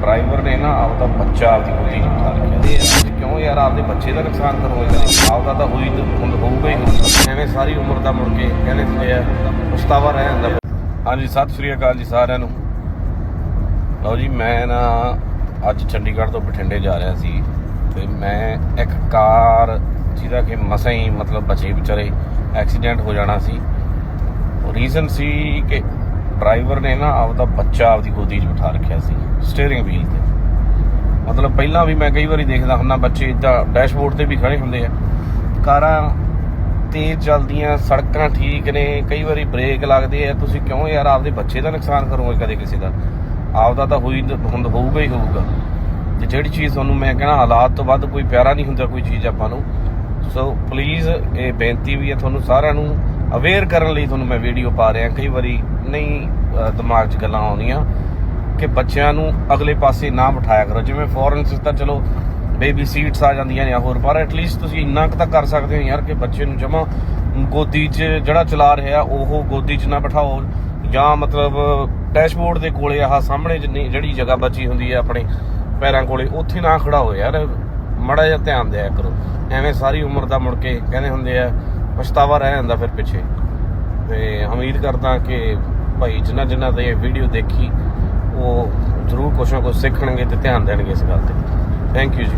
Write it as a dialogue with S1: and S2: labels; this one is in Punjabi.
S1: ਡਰਾਈਵਰ ਨੇ ਨਾ ਆਪਦਾ ਬੱਚਾ ਆਪਦੀ ਗੋਦੀ 'ਚ ਬਿਠਾ ਰੱਖਿਆ ਇਹ ਕਿਉਂ ਯਾਰ ਆਪਦੇ ਬੱਚੇ ਦਾ ਨੁਕਸਾਨ ਕਰੋਗੇ ਆਪਦਾ ਤਾਂ ਹੋਈ ਹੁਣ ਹੋਊਗਾ ਹੀ ਐਵੇਂ ਸਾਰੀ ਉਮਰ ਦਾ ਮੁੜ ਕੇ ਕਹਿੰਦੇ ਹੁੰਦੇ ਆ, ਪਛਤਾਵਾ ਰਹਿ ਜਾਂਦਾ ਹਾਂਜੀ, ਸਤਿ ਸ਼੍ਰੀ ਅਕਾਲ ਜੀ ਸਾਰਿਆਂ ਨੂੰ। ਲਓ ਜੀ, ਮੈਂ ਨਾ ਅੱਜ ਚੰਡੀਗੜ੍ਹ ਤੋਂ ਬਠਿੰਡੇ ਜਾ ਰਿਹਾ ਸੀ ਤੇ ਮੈਂ ਇੱਕ ਕਾਰ ਜਿਹਦਾ ਕਿ ਮਸਾਂ ਹੀ ਮਤਲਬ ਬਚੇ ਵਿਚਾਰੇ, ਐਕਸੀਡੈਂਟ ਹੋ ਜਾਣਾ ਸੀ। ਰੀਜ਼ਨ ਸੀ ਕਿ ਡਰਾਈਵਰ ਨੇ ਨਾ ਆਪਦਾ ਬੱਚਾ ਆਪਦੀ ਗੋਦੀ 'ਚ ਬਿਠਾ ਰੱਖਿਆ ਸੀ ਸਟੀਅਰਿੰਗ ਵੀਲ ਤੇ। ਮਤਲਬ ਪਹਿਲਾਂ ਵੀ ਮੈਂ ਕਈ ਵਾਰੀ ਦੇਖਦਾ ਹੁੰਦਾ ਬੱਚੇ ਇਦਾਂ ਡੈਸ਼ਬੋਰਡ ਤੇ ਵੀ ਖੜੇ ਹੁੰਦੇ ਆ। ਕਾਰਾਂ ਤੇਜ਼ ਚੱਲਦੀਆਂ, ਸੜਕਾਂ ਠੀਕ ਨੇ, ਕਈ ਵਾਰੀ ਬ੍ਰੇਕ ਲੱਗਦੇ ਆ। ਤੁਸੀਂ ਕਿਉਂ ਯਾਰ ਆਪਦੇ ਬੱਚੇ ਦਾ ਨੁਕਸਾਨ ਕਰੋਗੇ ਕਦੇ ਕਿਸੇ ਦਾ? ਆਪਦਾ ਤਾਂ ਹੋਈ ਹੁੰਦਾ ਹੋਊਗਾ ਹੀ ਹੋਊਗਾ। ਤੇ ਜਿਹੜੀ ਚੀਜ਼ ਤੁਹਾਨੂੰ ਮੈਂ ਕਹਿਣਾ, ਹਾਲਾਤ ਤੋਂ ਵੱਧ ਕੋਈ ਪਿਆਰਾ ਨਹੀਂ ਹੁੰਦਾ ਕੋਈ ਚੀਜ਼ ਆਪਾਂ ਨੂੰ। ਸੋ ਪਲੀਜ਼ ਇਹ ਬੇਨਤੀ ਵੀ ਹੈ ਤੁਹਾਨੂੰ ਸਾਰਿਆਂ ਨੂੰ। ਅਵੇਅਰ ਕਰਨ ਲਈ ਤੁਹਾਨੂੰ ਮੈਂ ਵੀਡੀਓ ਪਾ ਰਿਹਾ, ਕਈ ਵਾਰੀ ਨਹੀਂ ਦਿਮਾਗ 'ਚ ਗੱਲਾਂ ਆਉਂਦੀਆਂ ਕਿ ਬੱਚਿਆਂ ਨੂੰ ਅਗਲੇ ਪਾਸੇ ਨਾ ਬਿਠਾਇਆ ਕਰੋ। ਜਿਵੇਂ ਫੋਰਨ 'ਚ ਤਾਂ ਚਲੋ ਬੇਬੀ ਸੀਟਸ ਆ ਜਾਂਦੀਆਂ ਨੇ ਹੋਰ, ਪਰ ਐਟਲੀਸਟ ਤੁਸੀਂ ਇੰਨਾ ਕੁ ਤਾਂ ਕਰ ਸਕਦੇ ਹੋ ਯਾਰ ਕਿ ਬੱਚੇ ਨੂੰ ਜਮਾ ਗੋਦੀ 'ਚ ਜਿਹੜਾ ਚਲਾ ਰਿਹਾ, ਉਹ ਗੋਦੀ 'ਚ ਨਾ ਬਿਠਾਓ। ਜਾਂ ਮਤਲਬ ਡੈਸ਼ਬੋਰਡ ਦੇ ਕੋਲੇ ਆਹ ਸਾਹਮਣੇ ਜਿੰਨੀ ਜਿਹੜੀ ਜਗ੍ਹਾ ਬਚੀ ਹੁੰਦੀ ਹੈ ਆਪਣੇ ਪੈਰਾਂ ਕੋਲੇ, ਉੱਥੇ ਨਾ ਖੜਾ ਹੋ ਯਾਰ। ਮੜਾ ਜਿਹਾ ਧਿਆਨ ਦਿਆ ਕਰੋ। ਐਵੇਂ ਸਾਰੀ ਉਮਰ ਦਾ ਮੁੜ ਕੇ ਕਹਿੰਦੇ ਹੁੰਦੇ ਆ ਪਛਤਾਵਾ ਰਹਿ ਜਾਂਦਾ ਫਿਰ ਪਿੱਛੇ। ਤੇ ਉਮੀਦ ਕਰਦਾ ਕਿ ਭਾਈ ਜਿਨ੍ਹਾਂ ਜਿਨ੍ਹਾਂ ਦੇ ਵੀਡੀਓ ਦੇਖੀ, ਉਹ ਜ਼ਰੂਰ ਕੁਛ ਨਾ ਕੁਛ ਸਿੱਖਣਗੇ ਤੇ ਧਿਆਨ ਦੇਣਗੇ ਇਸ ਗੱਲ ਤੇ। ਥੈਂਕ ਯੂ ਜੀ।